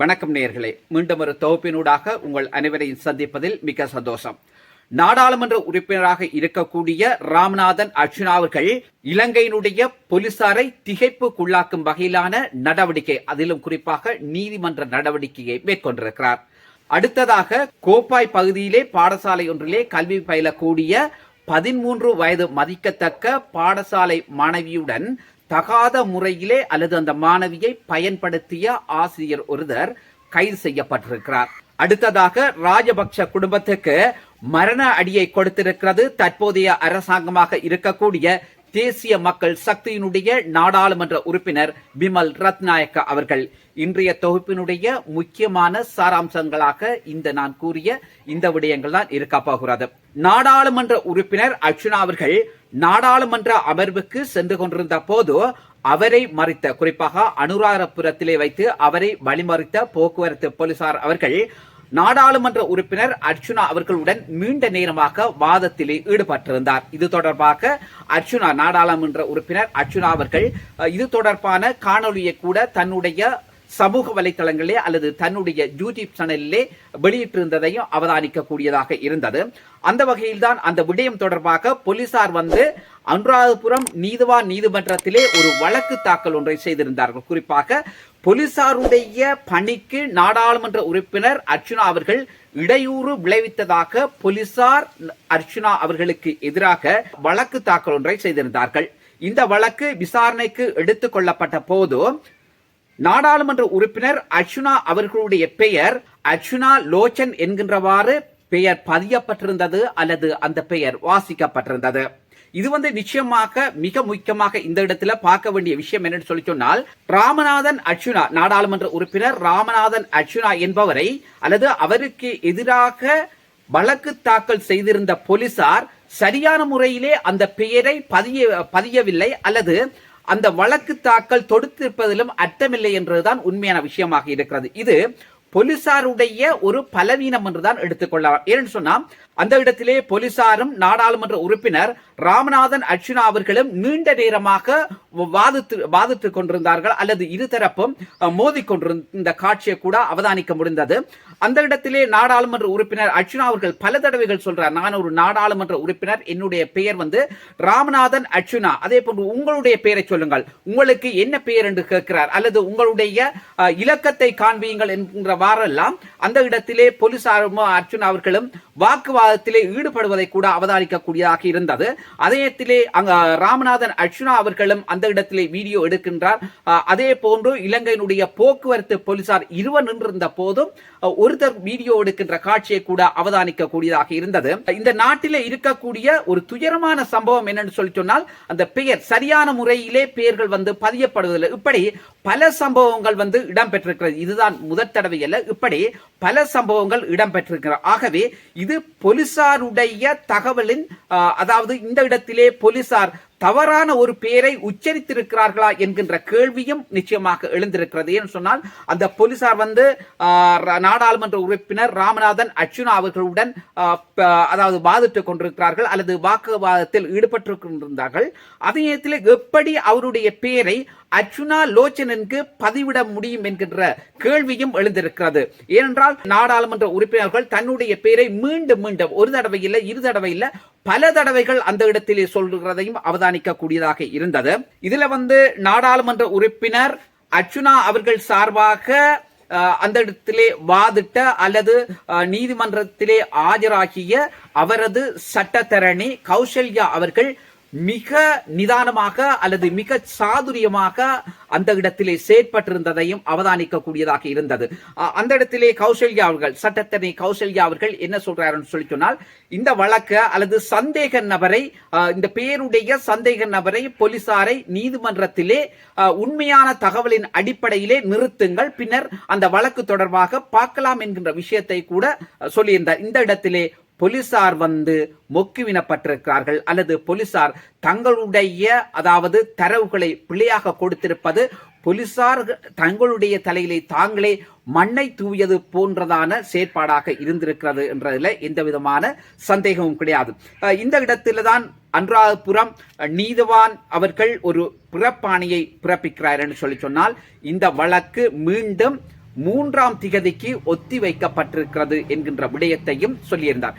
வணக்கம் நேயர்களே. மீண்டும் ஒரு தொகுப்பினூடாக உங்கள் அனைவரையும் சந்திப்பதில் மிக சந்தோஷம். நாடாளுமன்ற உறுப்பினராக இருக்கக்கூடிய ராமநாதன் அர்ஜுனா அவர்கள் இலங்கையினுடைய போலீசாரை திகைப்புக்குள்ளாக்கும் வகையிலான நடவடிக்கை அதிலும் குறிப்பாக நீதிமன்ற நடவடிக்கையை மேற்கொண்டிருக்கிறார். அடுத்ததாக கோப்பாய் பகுதியிலே பாடசாலை ஒன்றிலே கல்வி பயிலக்கூடிய பதிமூன்று வயது மதிக்கத்தக்க பாடசாலை மாணவியுடன் தகாத முறையிலே அல்லது அந்த மாணவியை பயன்படுத்திய ஆசிரியர் ஒருவர் கைது செய்யப்பட்டிருக்கிறார். அடுத்ததாக ராஜபக்ஷ குடும்பத்துக்கு மரண அடியை கொடுத்திருக்கிறது தற்போதைய அரசாங்கமாக இருக்கக்கூடிய தேசிய மக்கள் சக்தியினுடைய நாடாளுமன்ற உறுப்பினர் பிமல் ரத்நாயக்க அவர்கள். இன்றைய தொகுப்பினுடைய முக்கியமான சாராம்சங்களாக இந்த நான் கூறிய இந்த விடயங்கள் தான் இருக்க போகிறது. நாடாளுமன்ற உறுப்பினர் அர்ச்சுனா அவர்கள் நாடாளுமன்ற அமர்வுக்கு சென்று கொண்டிருந்த போது அவரை மறித்த குறிப்பாக அனுராதபுரத்திலே வைத்து அவரை வழிமறித்த போக்குவரத்து போலீசார் அவர்கள் நாடாளுமன்ற உறுப்பினர் அர்ச்சுனா அவர்களுடன் நீண்ட நேரமாக வாதத்திலே ஈடுபட்டிருந்தார். இது தொடர்பாக அர்ச்சுனா நாடாளுமன்ற உறுப்பினர் அர்ச்சுனா அவர்கள் இது தொடர்பான காணொலியை கூட தன்னுடைய சமூக வலைத்தளங்களிலே அல்லது தன்னுடைய யூடியூப் சேனலிலே வெளியிட்டிருந்ததையும் அவதானிக்கக்கூடியதாக இருந்தது. அந்த வகையில்தான் அந்த விடயம் தொடர்பாக போலீசார் வந்து அனுராதபுரம் நீதிவான் நீதிமன்றத்திலே ஒரு வழக்கு தாக்கல் ஒன்றை செய்திருந்தார்கள். குறிப்பாக போலீசாருடைய பணிக்கு நாடாளுமன்ற உறுப்பினர் அர்ச்சுனா அவர்கள் இடையூறு விளைவித்ததாக போலீசார் அர்ச்சுனா அவர்களுக்கு எதிராக வழக்கு தாக்கல் ஒன்றை செய்திருந்தார்கள். இந்த வழக்கு விசாரணைக்கு எடுத்துக் கொள்ளப்பட்ட போது நாடாளுமன்ற உறுப்பினர் அர்ச்சுனா அவர்களுடைய பெயர் அர்ச்சுனா லோச்சன் என்கின்றவாறு பெயர் பதியப்பட்டிருந்தது அல்லது அந்த பெயர் வாசிக்கப்பட்டிருந்தது. இது வந்து நிச்சயமாக மிக முக்கியமாக இந்த இடத்துல பார்க்க வேண்டிய விஷயம் என்னன்னு சொல்லி சொன்னால் ராமநாதன் அர்ச்சுனா நாடாளுமன்ற உறுப்பினர் ராமநாதன் அர்ச்சுனா என்பவரை அல்லது அவருக்கு எதிராக வழக்கு தாக்கல் செய்திருந்த போலீசார் சரியான முறையிலே அந்த பெயரை பதிய பதியவில்லை அல்லது அந்த வழக்கு தாக்கல் தொடுத்திருப்பதிலும் அர்த்தமில்லை என்றுதான் உண்மையான விஷயமாக இருக்கிறது. இது போலீசாருடைய ஒரு பலவீனம் என்றுதான் எடுத்துக்கொள்ளலாம். ஏன்னு சொன்னா அந்த இடத்திலே போலீசாரும் நாடாளுமன்ற உறுப்பினர் ராமநாதன் அர்ச்சுனா அவர்களும் நீண்ட நேரமாக வாதித்து வாதிட்டுக் கொண்டிருந்தார்கள். அல்லது இருதரப்பும் அஹ், கொண்டிருந்த காட்சியை கூட அவதானிக்க முடிந்தது. அந்த இடத்திலே நாடாளுமன்ற உறுப்பினர் அர்ச்சுனா அவர்கள் பல தடவைகள் சொல்றார் நான் ஒரு நாடாளுமன்ற உறுப்பினர் என்னுடைய பெயர் வந்து ராமநாதன் அர்ச்சுனா அதே போன்று உங்களுடைய பெயரை சொல்லுங்கள். உங்களுக்கு என்ன பெயர் என்று கேட்கிறார். அல்லது உங்களுடைய இலக்கத்தை காண்பியுங்கள் என்கின்றவாறெல்லாம் அந்த இடத்திலே போலீசாரும் அர்ச்சுனா அவர்களும் வாக்குவாதத்திலே ஈடுபடுவதை கூட அவதானிக்கக்கூடியதாக இருந்தது. அதே அங்க ராமநாதன் அர்ஜுனா அவர்களும் அந்த இடத்திலே வீடியோ எடுக்கின்றார். அதே போன்று இலங்கையினுடைய போக்குவரத்து போலீசார் இருவர் நின்றிருந்த போதும் ஒருத்தர் வீடியோ எடுக்கின்ற காட்சியை கூட அவதானிக்க கூடியதாக இருந்தது. இந்த நாட்டிலே இருக்கக்கூடிய ஒரு துயரமான சம்பவம் என்னன்னு சொல்லி சொன்னால் அந்த பெயர் சரியான முறையிலே பெயர்கள் வந்து பதியப்படுவதில்லை. இப்படி பல சம்பவங்கள் வந்து இடம்பெற்றிருக்கிறது. இதுதான் முதற் தடவை அல்ல இப்படி பல சம்பவங்கள் இடம்பெற்றிருக்கிறது. ஆகவே இது போலீசாருடைய தகவலின் ஆஹ், அதாவது இந்த இடத்திலே போலீசார் தவறான ஒரு பெயரை உச்சரித்திருக்கிறார்களா என்கின்ற கேள்வியும் நிச்சயமாக எழுந்திருக்கிறது. ஏன்னு சொன்னால் அந்த போலீசார் வந்து நாடாளுமன்ற உறுப்பினர் ராமநாதன் அர்ச்சுனா அவர்களுடன் அதாவது வாதிட்டுக் கொண்டிருக்கிறார்கள் அல்லது வாக்குவாதத்தில் ஈடுபட்டு கொண்டிருந்தார்கள் அதே நேரத்தில் எப்படி அவருடைய பெயரை அர்ச்சுனா லோச்சனனுக்கு பதிவிட முடியும் என்கின்ற கேள்வியும் எழுந்திருக்கிறது. ஏனென்றால் நாடாளுமன்ற உறுப்பினர்கள் தன்னுடைய பெயரை மீண்டும் மீண்டும் ஒரு தடவை இல்லை இரு தடவை இல்லை பல தடவைகள் அந்த இடத்திலே சொல்கிறதையும் அவதானிக்கக்கூடியதாக இருந்தது. இதுல வந்து நாடாளுமன்ற உறுப்பினர் அர்ச்சுனா அவர்கள் சார்பாக அந்த இடத்திலே வாதிட்ட அல்லது நீதிமன்றத்திலே ஆஜராகிய அவரது சட்டத்தரணி கௌசல்யா அவர்கள் மிக நிதானமாக அல்லது மிக சாதுரியமாக அந்த இடத்திலே செயற்பட்டிருந்ததையும் அவதானிக்கக்கூடியதாக இருந்தது. அந்த இடத்திலே கௌசல்யா அவர்கள் சட்டத்தனை கௌசல்யா அவர்கள் என்ன சொல்றாருன்னு சொல்லி சொன்னால் இந்த வழக்க அல்லது சந்தேக நபரை இந்த பேருடைய சந்தேக நபரை போலீசாரை நீதிமன்றத்திலே உண்மையான தகவலின் அடிப்படையிலே நிறுத்துங்கள். பின்னர் அந்த வழக்கு தொடர்பாக பார்க்கலாம் என்கின்ற விஷயத்தை கூட சொல்லியிருந்தார். இந்த இடத்திலே போலீசார் வந்து மொக்குவினப்பட்டிருக்கிறார்கள் அல்லது போலீசார் தங்களுடைய அதாவது தரவுகளை பிள்ளையாக கொடுத்திருப்பது போலீசார் தங்களுடைய தலையிலே தாங்களே மண்ணை தூவியது போன்றதான செயற்பாடாக இருந்திருக்கிறது என்றதில் எந்த விதமான சந்தேகமும் கிடையாது. இந்த இடத்துல தான் அன்றாபுரம் நீதவான் அவர்கள் ஒரு பிறப்பாணியை பிறப்பிக்கிறார் என்று சொல்லி சொன்னால் இந்த வழக்கு மீண்டும் மூன்றாம் திகதிக்கு ஒத்தி வைக்கப்பட்டிருக்கிறது என்கின்ற விடயத்தையும் சொல்லியிருந்தார்.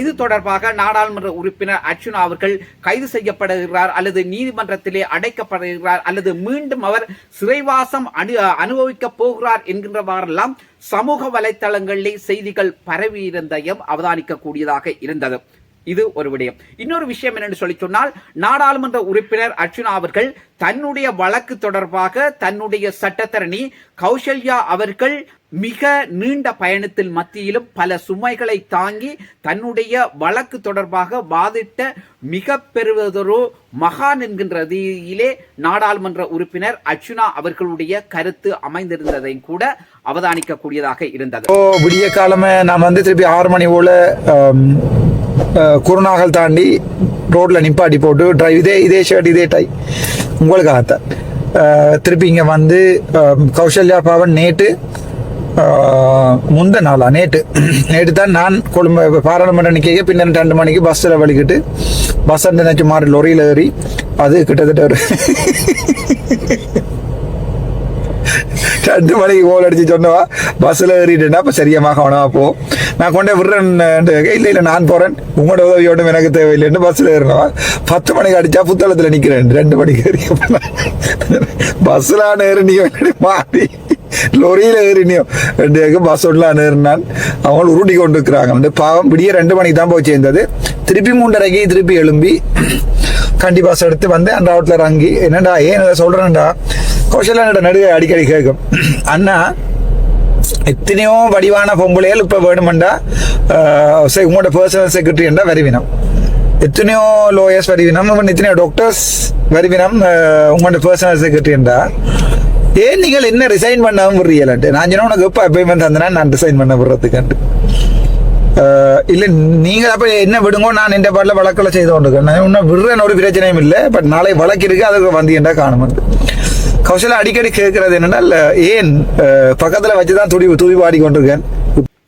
இது தொடர்பாக நாடாளுமன்ற உறுப்பினர் அர்ச்சுனா அவர்கள் கைது செய்யப்படுகிறார் அல்லது நீதிமன்றத்திலே அடைக்கப்படுகிறார் அல்லது மீண்டும் அவர் சிறைவாசம் அனு அனுபவிக்க போகிறார் என்கின்றவாறெல்லாம் சமூக வலைத்தளங்களிலே செய்திகள் பரவியிருந்தையும் அவதானிக்கக்கூடியதாக இருந்தது. இது ஒரு விடயம். இன்னொரு விஷயம் என்னென்னு சொல்லி சொன்னால் நாடாளுமன்ற உறுப்பினர் அர்ச்சுனா அவர்கள் தன்னுடைய வழக்கு தொடர்பாக தன்னுடைய சட்டத்தரணி கௌசல்யா அவர்கள் மிக நீண்ட பயணத்தில் மத்தியிலும் பல சுமைகளை தாங்கி தன்னுடைய வழக்கு தொடர்பாக வாதிட்ட மிக பெறுவதொரு மகான் என்கின்ற ரீதியிலே நாடாளுமன்ற உறுப்பினர் அர்ச்சுனா அவர்களுடைய கருத்து அமைந்திருந்ததையும் கூட அவதானிக்கக்கூடியதாக இருந்தது. விடிய காலமே நான் வந்து திருப்பி ஆறு மணி போல குருநாகல் தாண்டி ரோட்டில் நிப்பாட்டி போட்டு ட்ரைவ் இதே இதே ஷர்ட் இதே டை உங்களுக்காகத்தான் திருப்பி இங்கே வந்து கௌசல்யா பவன் நேற்று முந்த நாளா நேற்று நேற்று தான் நான் கொழும்பு பாராளுமன்ற நிற்க பின்னர் ரெண்டு மணிக்கு பஸ்ஸில் வலிக்கிட்டு பஸ் நினைச்ச மாறி லொரியில் ஏறி அது கிட்டத்தட்ட ஒரு ரெண்டு மணிக்கு கோல் அடிச்சு சொன்னவா. பஸ்ஸில் ஏறிட்டேன்னா அப்போ சரியமாக வேணா போ. நான் கொண்டே விடுறேன் இல்லை இல்லை நான் போகிறேன் உங்களோட உதவியோடும் எனக்கு தேவையில்லைன்னு பஸ்ஸில் ஏறினவா பத்து மணிக்கு அடித்தா புத்தளத்தில் நிற்கிறேன் ரெண்டு மணிக்கு ஏறி பஸ்ஸில் ஏறினியோ மாறி? லொரியில் ஏறினியோ. ரெண்டு பஸ் ஒன்றில் ஏறினான். அவங்க உருட்டி கொண்டு இருக்கிறாங்க வந்து பாவம் விடிய ரெண்டு மணிக்கு தான் போய் சேர்ந்தது திருப்பி மூன்றரைக்கு திருப்பி எழும்பி கண்டி பஸ் எடுத்து வந்து அந்த ரோட்ல இறங்கி என்னடா ஏன் இதை சொல்றேன்டா? கௌசல்யா நடுவே அடிக்கடி கேட்கும். அண்ணா எத்தனையோ வடிவான பொம்பளைகள் இப்போ வேணுமெண்டா சரி, உங்களோட பர்சனல் செக்ரட்டரி என்றா வருவினம் எத்தனையோ லோயர்ஸ் வருவினம் எத்தனையோ டாக்டர்ஸ் வருவினம் உங்களோட பர்சனல் செக்ரட்டரி என்றா ஏன் நீங்கள் என்ன ரிசைன் பண்ணாமல் விடுறீங்களான்ட்டு நான் சொன்ன உனக்கு எப்போ அப்பாயின்மெண்ட் தந்தனா நான் ரிசைன் பண்ண விடுறதுக்கான்ட்டு இல்லை நீங்கள் அப்போ என்ன விடுங்க நான் இந்த பாட்டில் வழக்கில் செய்து கொண்டு நான் இன்னும் விடுறேன்னு ஒரு பிரச்சனையும் இல்லை பட் நாளை வழக்கு இருக்கு அதுக்கு வந்து என்ன காணும் கௌசல்யா அடிக்கடி கேட்கறது என்னன்னா ஏன் ஆஹ் பக்கத்துல வச்சுதான் துடி துடி பாடி கொண்டிருக்கேன்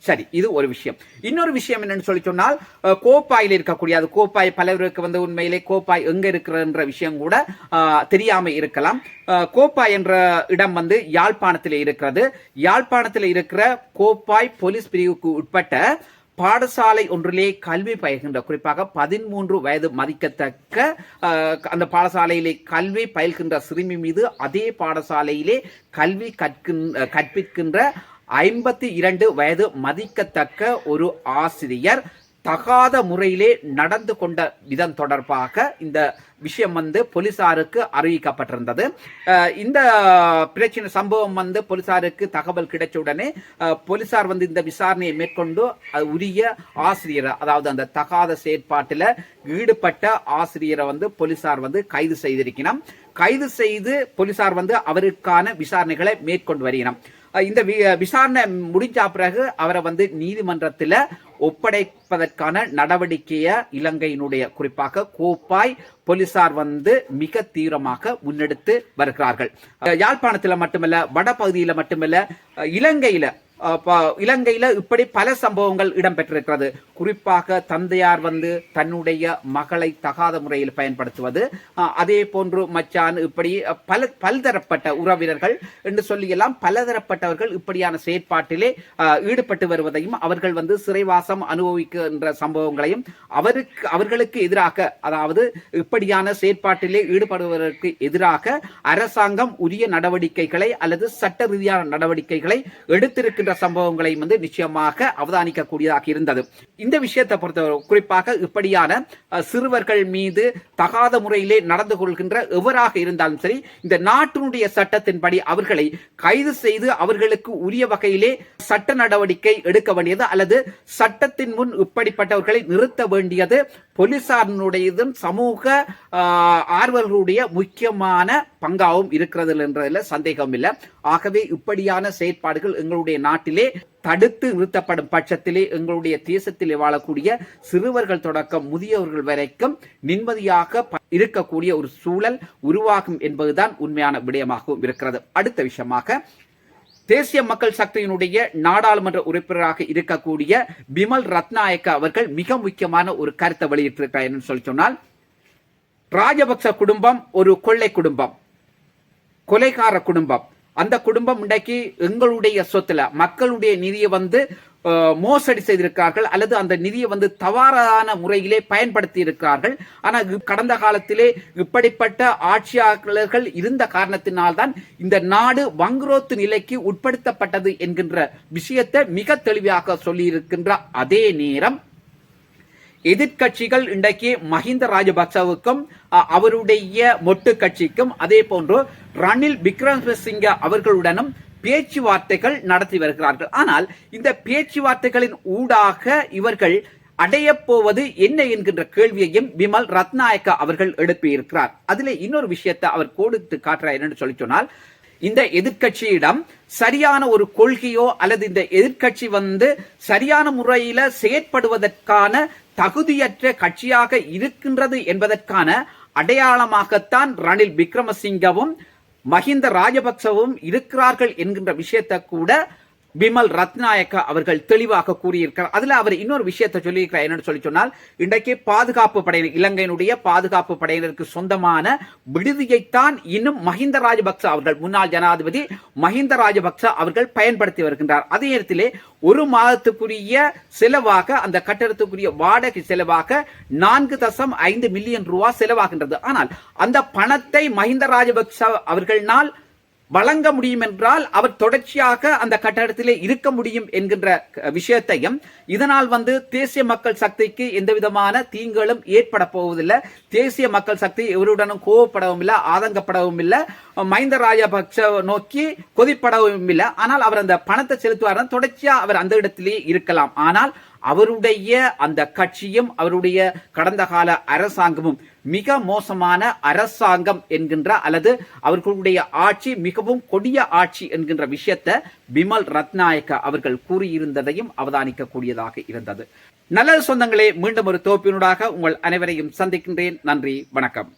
சரி இது ஒரு விஷயம் இன்னொரு விஷயம் என்னன்னு சொல்லி சொன்னால் கோப்பாயில் இருக்கக்கூடிய அது கோப்பாய் பலருக்கு வந்து உண்மையிலே கோப்பாய் எங்க இருக்கிறன்ற விஷயம் கூட தெரியாம இருக்கலாம் கோப்பாய் என்ற இடம் வந்து யாழ்ப்பாணத்தில் இருக்கிறது யாழ்ப்பாணத்தில் இருக்கிற கோப்பாய் போலீஸ் பிரிவுக்கு உட்பட்ட பாடசாலை ஒன்றிலே கல்வி பயில்கின்ற குறிப்பாக பதிமூன்று வயது மதிக்கத்தக்க அந்த பாடசாலையிலே கல்வி பயில்கின்ற சிறுமி மீது அதே பாடசாலையிலே கல்வி கற்கின் கற்பிக்கின்ற ஐம்பத்தி இரண்டு வயது மதிக்கத்தக்க ஒரு ஆசிரியர் தகாத முறையிலே நடந்து கொண்ட விதம் தொடர்பாக இந்த விஷயம் வந்து போலீசாருக்கு அறிவிக்கப்பட்டிருந்தது. இந்த பிரச்சனை சம்பவம் வந்து போலீசாருக்கு தகவல் கிடைச்ச உடனே போலீசார் வந்து இந்த விசாரணையை மேற்கொண்டு அது உரிய ஆசிரியரை அதாவது அந்த தகாத செயற்பாட்டில் ஈடுபட்ட ஆசிரியரை வந்து போலீசார் வந்து கைது செய்திருக்கணும். கைது செய்து போலீசார் வந்து அவருக்கான விசாரணைகளை மேற்கொண்டு வருகிறோம். இந்த வி- விசாரணை முடிஞ்ச பிறகு அவரை வந்து நீதிமன்றத்தில் ஒப்படைப்பதற்கான நடவடிக்கையை இலங்கையினுடைய குறிப்பாக கோப்பாய் போலீசார் வந்து மிக தீவிரமாக முன்னெடுத்து வருகிறார்கள். யாழ்ப்பாணத்தில் மட்டுமல்ல வடபகுதியில் மட்டுமல்ல இலங்கையில இலங்கையில இப்படி பல சம்பவங்கள் இடம்பெற்றிருக்கிறது. குறிப்பாக தந்தையார் வந்து தன்னுடைய மகளை தகாத முறையில் பயன்படுத்துவது அதே போன்று மச்சான் இப்படி பல பல்தரப்பட்ட உறவினர்கள் என்று சொல்லியெல்லாம் பலதரப்பட்டவர்கள் இப்படியான செயற்பாட்டிலே ஈடுபட்டு வருவதையும் அவர்கள் வந்து சிறைவாசம் அனுபவிக்கின்ற சம்பவங்களையும் அவருக்கு அவர்களுக்கு எதிராக அதாவது இப்படியான செயற்பாட்டிலே ஈடுபடுவதற்கு எதிராக அரசாங்கம் உரிய நடவடிக்கைகளை அல்லது சட்ட ரீதியான நடவடிக்கைகளை எடுத்திருக்கின்ற சம்பவங்களையும் வந்து நிச்சயமாக அவதானிக்கக்கூடியதாக இருந்தது. இந்த விஷயத்தை பொறுத்தவரை குறிப்பாக இப்படியான சிறுவர்கள் மீது தகாத முறையிலே நடந்து கொள்கின்ற எவராக இருந்தாலும் சரி இந்த நாட்டினுடைய சட்டத்தின்படி அவர்களை கைது செய்து அவர்களுக்கு உரிய வகையிலே சட்ட நடவடிக்கை எடுக்க வேண்டியது அல்லது சட்டத்தின் முன் இப்படிப்பட்டவர்களை நிறுத்த வேண்டியது போலீசாரினுடையதும் சமூக ஆஹ், ஆர்வலர்களுடைய முக்கியமான பங்காவும் இருக்கிறது என்றதில் சந்தேகம் இல்லை. ஆகவே இப்படியான செயற்பாடுகள் எங்களுடைய நாட்டிலே தடுத்து நிறுத்தப்படும் பட்சத்திலே எங்களுடைய தேசத்திலே வாழக்கூடிய சிறுவர்கள் தொடக்கம் முதியவர்கள் வரைக்கும் நிம்மதியாக ப- இருக்கக்கூடிய ஒரு சூழல் உருவாகும் என்பதுதான் உண்மையான விடயமாகவும் இருக்கிறது. அடுத்த விஷயமாக தேசிய மக்கள் சக்தியினுடைய நாடாளுமன்ற உறுப்பினராக இருக்கக்கூடிய பிமல் ரத்நாயக்க அவர்கள் மிக முக்கியமான ஒரு கருத்தை வெளியிட்டிருக்கிறார் என்று சொல்லி சொன்னால் ராஜபக்ச குடும்பம் ஒரு கொள்ளை குடும்பம். கொலைகார குடும்பம். அந்த குடும்பம் இன்றைக்கு எங்களுடைய சொத்துல மக்களுடைய நிதியை வந்து மோசடி செய்திருக்கார்கள் அல்லது அந்த நிதியை வந்து தவறான முறையிலே பயன்படுத்தி இருக்கிறார்கள் ஆனால் கடந்த காலத்திலே இப்படிப்பட்ட ஆட்சியாளர்கள் இருந்த காரணத்தினால்தான் இந்த நாடு வங்குரோத்து நிலைக்கு உட்படுத்தப்பட்டது என்கின்ற விஷயத்தை மிக தெளிவாக சொல்லியிருக்கின்ற அதே நேரம் எதிர்க்கட்சிகள் இன்றைக்கு மஹிந்த ராஜபக்சவுக்கும் அவருடைய மொட்டு கட்சிக்கும் அதே போன்று ரணில் விக்ரம் சிங்க அவர்களுடனும் பேச்சுவார்த்தைகள் நடத்தி வருகிறார்கள். ஆனால் இந்த பேச்சுவார்த்தைகளின் ஊடாக இவர்கள் அடையப்போவது என்ன என்கின்ற கேள்வியையும் விமல் ரத்நாயக்கா அவர்கள் எழுப்பியிருக்கிறார். அதிலே இன்னொரு விஷயத்தை அவர் கொடுத்து காட்டுறார் என்னன்னு சொல்லி சொன்னால் இந்த எதிர்க்கட்சியிடம் சரியான ஒரு கொள்கையோ அல்லது இந்த எதிர்க்கட்சி வந்து சரியான முறையில செயற்படுவதற்கான தகுதியற்ற கட்சியாக இருக்கின்றது என்பதற்கான அடையாளமாகத்தான் ரணில் விக்ரமசிங்கவும் மஹிந்த ராஜபக்சவும் இருக்கிறார்கள் என்கின்ற விஷயத்தை கூட பிமல் ரத்நாயக்கா அவர்கள் தெளிவாக கூறியிருக்கிறார். அதுல அவர் இன்னொரு விஷயத்தை சொல்லியிருக்கிறார். என்னன்னு சொல்லி சொன்னால் இன்றைக்கு பாதுகாப்பு படையினர் இலங்கையினுடைய பாதுகாப்பு படையினருக்கு சொந்தமான விடுதியைத்தான் இன்னும் மஹிந்த ராஜபக்ச அவர்கள் முன்னாள் ஜனாதிபதி மஹிந்த ராஜபக்ச அவர்கள் பயன்படுத்தி வருகின்றார். அதே நேரத்திலே ஒரு மாதத்துக்குரிய செலவாக அந்த கட்டடத்துக்குரிய வாடகை செலவாக நான்கு தசம் ஐந்து மில்லியன் ரூபாய் செலவாகின்றது. ஆனால் அந்த பணத்தை மஹிந்த ராஜபக்ச அவர்களால் வழங்க முடியும் என்றால் அவர் தொடர்ச்சியாக அந்த கட்டடத்திலே இருக்க முடியும் என்கின்ற விஷயத்தையும் இதனால் வந்து தேசிய மக்கள் சக்திக்கு எந்த விதமான தீங்களும் ஏற்பட போவதில்லை. தேசிய மக்கள் சக்தி இவருடனும் கோவப்படவும் இல்லை ஆதங்கப்படவும் இல்லை. மஹிந்த ராஜபக்ச நோக்கி கொதிப்படவும் இல்லை. ஆனால் அவர் அந்த பணத்தை செலுத்துவார் தொடர்ச்சியா அவர் அந்த இடத்திலேயே இருக்கலாம். ஆனால் அவருடைய அந்த கட்சியும் அவருடைய கடந்த கால அரசாங்கமும் மிக மோசமான அரசாங்கம் என்கின்ற அல்லது அவர்களுடைய ஆட்சி மிகவும் கொடிய ஆட்சி என்கின்ற விஷயத்தை பிமல் ரத்நாயக்க அவர்கள் கூறியிருந்ததையும் அவதானிக்கக்கூடியதாக இருந்தது. நல்லது சொந்தங்களே மீண்டும் ஒரு தோப்பினூடாக உங்கள் அனைவரையும் சந்திக்கின்றேன். நன்றி வணக்கம்.